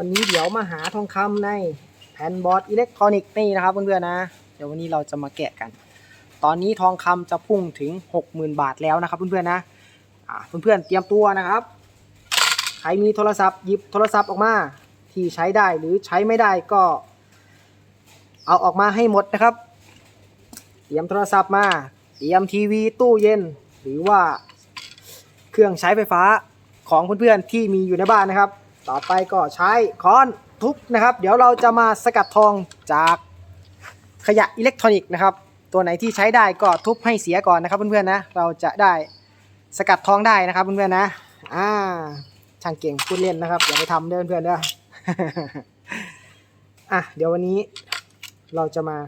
วันนี้เดี๋ยวมาหาทองคำในแผ่นบอร์ดอิเล็กทรอนิกส์นี่นะครับเพื่อนๆนะ เดี๋ยววันนี้เราจะมาแกะกัน ตอนนี้ทองคำจะพุ่งถึง 60,000 บาทแล้วนะครับเพื่อนๆนะอ่าเพื่อนๆเตรียมตัวนะครับ ใครมีโทรศัพท์หยิบโทรศัพท์ออกมาที่ใช้ได้หรือใช้ไม่ได้ก็ เอาออกมาให้หมดนะครับ เตรียมโทรศัพท์มา เตรียมทีวีตู้เย็น หรือว่าเครื่องใช้ไฟฟ้าของเพื่อนๆที่มีอยู่ในบ้านนะครับ ต่อไปก็ใช้ค้อนทุบนะครับ เดี๋ยวเราจะมาสกัดทองจากขยะอิเล็กทรอนิกส์นะครับ ตัวไหนที่ใช้ได้ก็ทุบให้เสียก่อนนะครับเพื่อนๆนะเราจะได้สกัดทองได้นะครับเพื่อนๆนะอ่าช่างเก่งพูดเล่นนะครับอย่าไปทำเด้อเพื่อนๆเด้ออะเดี๋ยววันนี้เราจะมา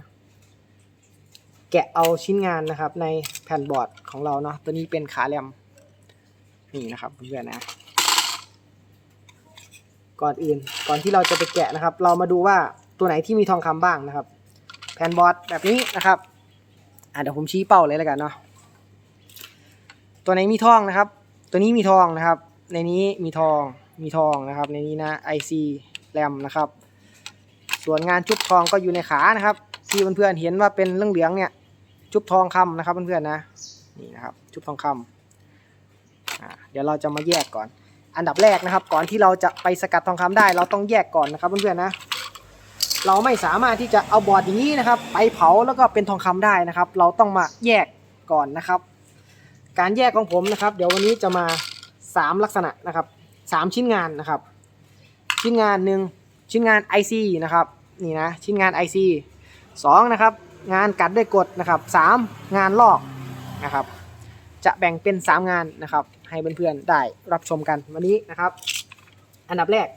แกะเอาชิ้นงานนะครับ ในแผ่นบอร์ดของเราเนาะตัวนี้เป็นขาแรมนี่นะครับเพื่อนๆนะ ก่อนอื่น ก่อนที่เราจะไปแกะนะครับ เรามาดูว่าตัวไหนที่มีทองคำบ้างนะครับ แผ่นบอร์ดแบบนี้นะครับอะเดี๋ยวผมชี้เป้าเลยแล้วกันเนาะตัวไหนมีทองนะครับ ตัวนี้มีทองนะครับ ในนี้มีทองมีทองนะครับ ในนี้นะ IC แรมนะครับ ส่วนงานชุบทองก็อยู่ในขานะครับ ที่เพื่อนๆเห็นว่าเป็นเรื่องเหลืองเนี่ยชุบทองคำนะครับเพื่อนๆนะนี่นะครับชุบทองคำอ่าเดี๋ยวเราจะมาแยกก่อน อันดับแรกนะครับ ก่อนที่เราจะไปสกัดทองคำได้ เราต้องแยกก่อนนะครับเพื่อนๆนะเราไม่สามารถที่จะเอาบอร์ดอย่างนี้นะครับ ไปเผาแล้วก็เป็นทองคำได้นะครับ เราต้องมาแยกก่อนนะครับ การแยกของผมนะครับ เดี๋ยววันนี้จะมา 3 ลักษณะนะครับ 3 ชิ้นงานนะครับ ชิ้นงานหนึ่งชิ้นงาน IC นะครับนี่นะชิ้นงาน IC 2นะครับงานกัดด้วยกดนะครับ 3 งานลอกนะครับ จะแบ่งเป็น 3 งานนะครับ ให้เพื่อนๆได้รับชมกันวันนี้นะครับ อันดับแรก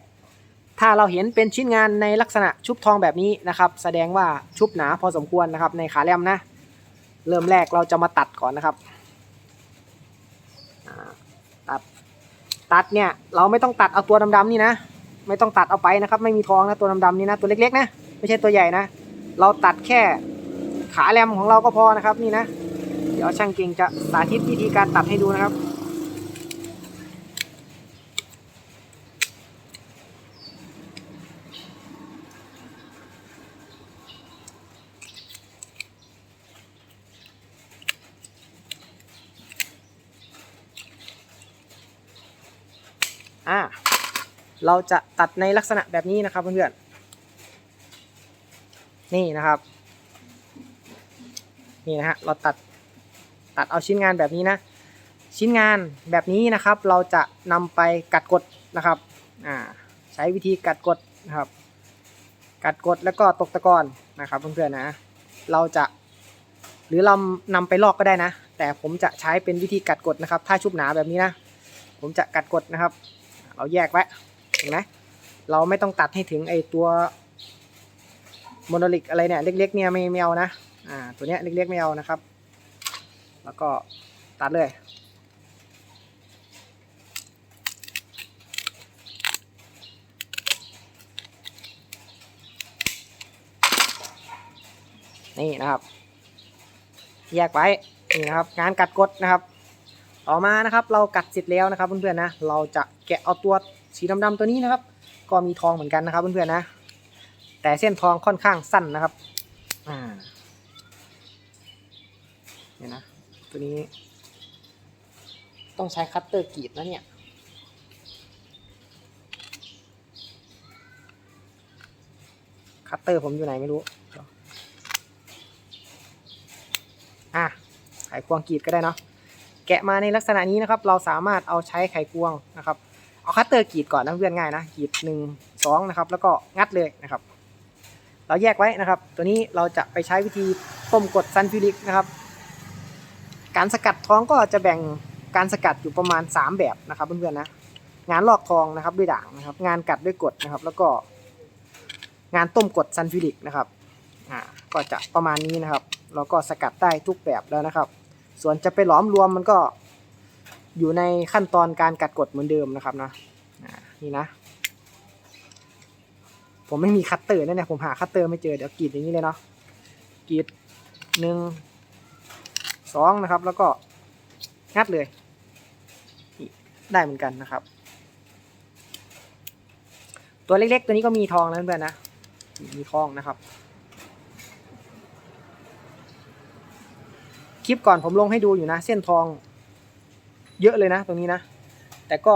ถ้าเราเห็นเป็นชิ้นงานในลักษณะชุบทองแบบนี้นะครับ แสดงว่าชุบหนาพอสมควรนะครับในขาแรมนะ เริ่มแรกเราจะมาตัดก่อนนะครับตัดตัดเนี่ยเราไม่ต้องตัดเอาตัวดำๆนี่นะ ไม่ต้องตัดเอาไปนะครับ ไม่มีทองนะตัวดำๆนี่นะตัวเล็กๆนะไม่ใช่ตัวใหญ่นะ เราตัดแค่ขาแรมของเราก็พอนะครับนี่นะ เดี๋ยวช่างเก่งจะสาธิตวิธีการตัดให้ดูนะครับ อ่าเราจะตัดในลักษณะแบบนี้นะครับเพื่อนๆนี่นะครับ นี่นะฮะเราตัดตัดเอาชิ้นงานแบบนี้นะ ชิ้นงานแบบนี้นะครับ เราจะนำไปกัดกดนะครับอ่าใช้วิธีกัดกดนะครับ กัดกดแล้วก็ตกตะกอนนะครับเพื่อนๆนะเราจะหรือเรานำไปลอกก็ได้นะ แต่ผมจะใช้เป็นวิธีกัดกดนะครับ ถ้าชุบหนาแบบนี้นะ ผมจะกัดกดนะครับ เราแยกไว้เห็นไหมเราไม่ต้องตัดให้ถึงไอตัวโมโนลิกอะไรเนี่ยเล็กๆเนี่ยไม่ไม่เอานะอ่าตัวเนี้ยเล็กๆไม่เอานะครับ แล้วก็ตัดเลยนี่นะครับ แยกไว้นี่นะครับ งานกัดกดนะครับ ต่อมานะครับเรากัดเสร็จแล้วนะครับเพื่อนๆนะเราจะแกะเอาตัวสีดำๆตัวนี้นะครับ ก็มีทองเหมือนกันนะครับเพื่อนๆนะแต่เส้นทองค่อนข้างสั้นนะครับอ่าเนี่ยนะตัวนี้ ต้องใช้คัตเตอร์กรีดนะเนี่ยคัตเตอร์ผมอยู่ไหนไม่รู้ อะ ไขควงกรีดก็ได้เนาะ กะมาในลักษณะนี้นะครับ เราสามารถเอาใช้ไขควงนะครับ เอาคัตเตอร์กรีดก่อนนะเพื่อนง่ายนะกรีดหนึ่งสองนะครับ แล้วก็งัดเลยนะครับ เราแยกไว้นะครับ ตัวนี้เราจะไปใช้วิธีต้มกดซันฟิลิกนะครับ การสกัดทองก็จะแบ่งการสกัดอยู่ประมาณ 3 แบบนะครับเพื่อนๆนะงานลอกทองนะครับด้วยด่างนะครับ งานกัดด้วยกดนะครับ แล้วก็ งานต้มกดซันฟิลิกนะครับอ่าก็จะประมาณนี้นะครับ เราก็สกัดได้ทุกแบบแล้วนะครับ ส่วนจะไปหลอมรวมมันก็อยู่ในขั้นตอนการกัดกดเหมือนเดิมนะครับนะนี่นะ ผมไม่มีคัตเตอร์นะเนี่ยผมหาคัตเตอร์ไม่เจอเดี๋ยวกรีดอย่างนี้เลยเนาะกรีดหนึ่งสองนะครับ แล้วก็งัดเลยได้เหมือนกันนะครับ ตัวเล็กๆ ตัวนี้ก็มีทองนะเพื่อนๆนะมีทองนะครับ คลิปก่อนผมลงให้ดูอยู่นะ เส้นทอง เยอะเลยนะ ตรงนี้นะ แต่ก็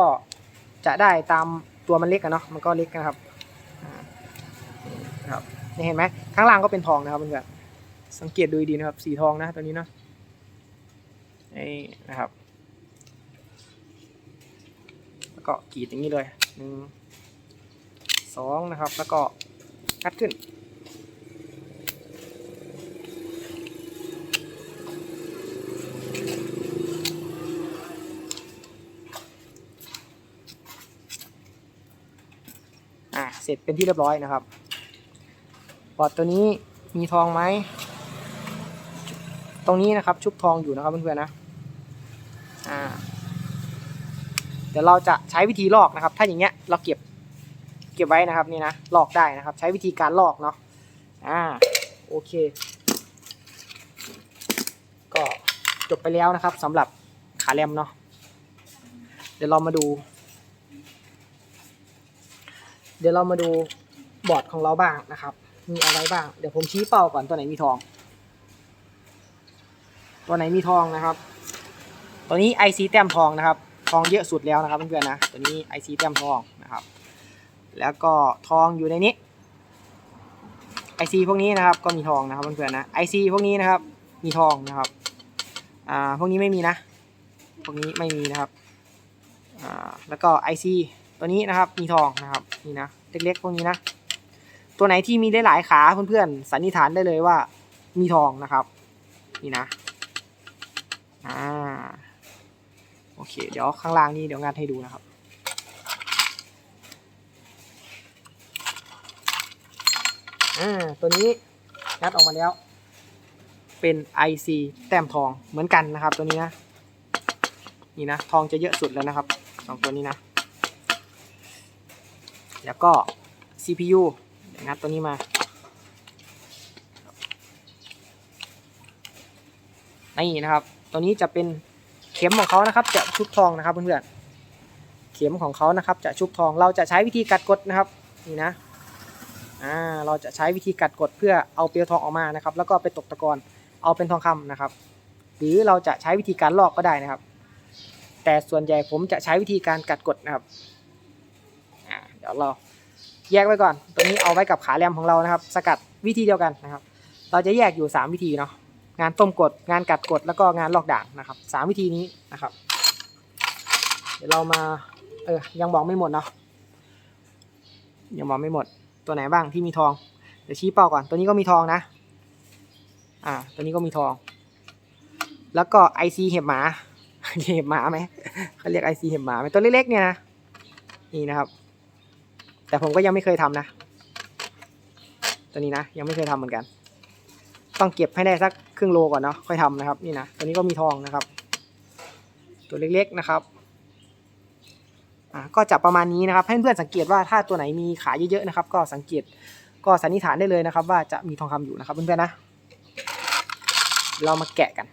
จะได้ตามตัวมันเล็กอะเนาะมันก็เล็กนะครับนี่นะครับนี่เห็นไหมข้างล่างก็เป็นทองนะครับเพื่อนๆสังเกตดูดีนะครับ สีทองนะตัวนี้เนาะนี่นะครับ แล้วก็กรีดอย่างนี้เลยหนึ่งสองนะครับ แล้วก็งัดขึ้น เสร็จเป็นที่เรียบร้อยนะครับบอร์ดตัวนี้มีทองไหม ตรงนี้นะครับชุบทองอยู่นะครับเพื่อนๆนะอ่าเดี๋ยวเราจะใช้วิธีลอกนะครับ ถ้าอย่างเงี้ยเราเก็บเก็บไว้นะครับนี่นะลอกได้นะครับ ใช้วิธีการลอกเนาะอ่าโอเค ก็จบไปแล้วนะครับสำหรับขาแรมเนาะเดี๋ยวเรามาดู ดี๋ยวเรามาดูบอร์ดของเราบ้างนะครับ มีอะไรบ้าง เดี๋ยวผมชี้เป้าก่อนตัวไหนมีทอง ตัวไหนมีทองนะครับ ตัวนี้ IC แต้มทองนะครับ ทองเยอะสุดแล้วนะครับเพื่อนๆนะ ตัวนี้ IC แต้มทองนะครับ แล้วก็ทองอยู่ในนี้ IC พวกนี้นะครับก็มีทองนะครับเพื่อนๆนะ IC พวกนี้นะครับมีทองนะครับ อ่า พวกนี้ไม่มีนะ พวกนี้ไม่มีนะครับ อ่า แล้วก็ IC ตัวนี้นะครับมีทองนะครับนี่นะเล็กๆพวกนี้นะตัวไหนที่มีได้หลายขาเพื่อนๆสันนิษฐานได้เลยว่า มีทองนะครับ นี่นะอ่าโอเค เดี๋ยวข้างล่างนี้เดี๋ยวงานให้ดูนะครับอ่าตัวนี้งัดออกมาแล้ว เป็น IC แต้มทองเหมือนกันนะครับ ตัวนี้นะนี่นะทองจะเยอะสุดแล้วนะครับสองตัวนี้นะ แล้วก็ CPU งัดตัวนี้มา นี่นะครับ ตัวนี้จะเป็นเข็มของเขานะครับ จะชุบทองนะครับเพื่อนๆ เข็มของเขานะครับ จะชุบทอง เราจะใช้วิธีกัดกดนะครับ นี่นะ อ่า เราจะใช้วิธีกัดกดเพื่อเอาเปลวทองออกมานะครับ แล้วก็ไปตกตะกอนเอาเป็นทองคำนะครับ หรือเราจะใช้วิธีการลอกก็ได้นะครับ แต่ส่วนใหญ่ผมจะใช้วิธีการกัดกดนะครับ ดี๋ยวเราแยกไว้ก่อนตัวนี้เอาไว้กับขาแรมของเรานะครับ สกัดวิธีเดียวกันนะครับ เราจะแยกอยู่ 3 วิธีเนาะ งานต้มกด งานกัดกด แล้วก็งานลอกด่างนะครับสามวิธีนี้นะครับ เดี๋ยวเรามา เออ ยังบอกไม่หมดเนาะ ยังบอกไม่หมด ตัวไหนบ้างที่มีทอง เดี๋ยวชี้เป้าก่อน ตัวนี้ก็มีทองนะ อ่า ตัวนี้ก็มีทอง แล้วก็ไอซีเห็บหมา เห็บหมาไหมเขาเรียกไอซีเห็บหมาไหมตัวเล็กๆเนี่ยนะ นี่นะครับ แต่ผมก็ยังไม่เคยทำนะ ตัวนี้นะ ยังไม่เคยทำเหมือนกัน ต้องเก็บให้ได้สักครึ่งโลก่อนเนาะค่อยทำนะครับ นี่นะตัวนี้ก็มีทองนะครับ ตัวเล็กๆนะครับอ่าก็จะประมาณนี้นะครับให้เพื่อนสังเกตว่าถ้าตัวไหนมีขาเยอะๆนะครับ ก็สังเกตก็สันนิษฐานได้เลยนะครับ ว่าจะมีทองคำอยู่นะครับเพื่อนๆนะ เรามาแกะกัน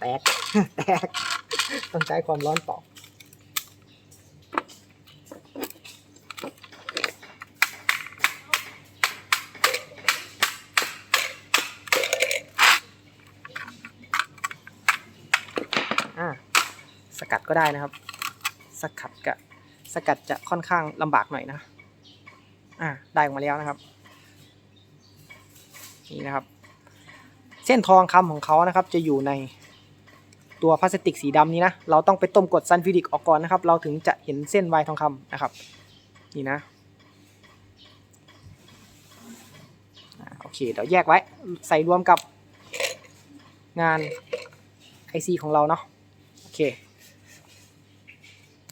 แตก แตก ต้องใช้ความร้อนป่าอ่าสกัดก็ได้นะครับ สกัดกะสกัดจะค่อนข้างลำบากหน่อยนะ อ่า ได้ออกมาแล้วนะครับ นี่นะครับ เส้นทองคำของเขานะครับ จะอยู่ใน ตัวพลาสติกสีดำนี้นะ เราต้องไปต้มกรดซันฟิดิกออกก่อนนะครับ เราถึงจะเห็นเส้นวายทองคำนะครับ นี่นะโอเค เดี๋ยวแยกไว้ ใส่รวมกับงาน IC ของเราเนาะ โอเค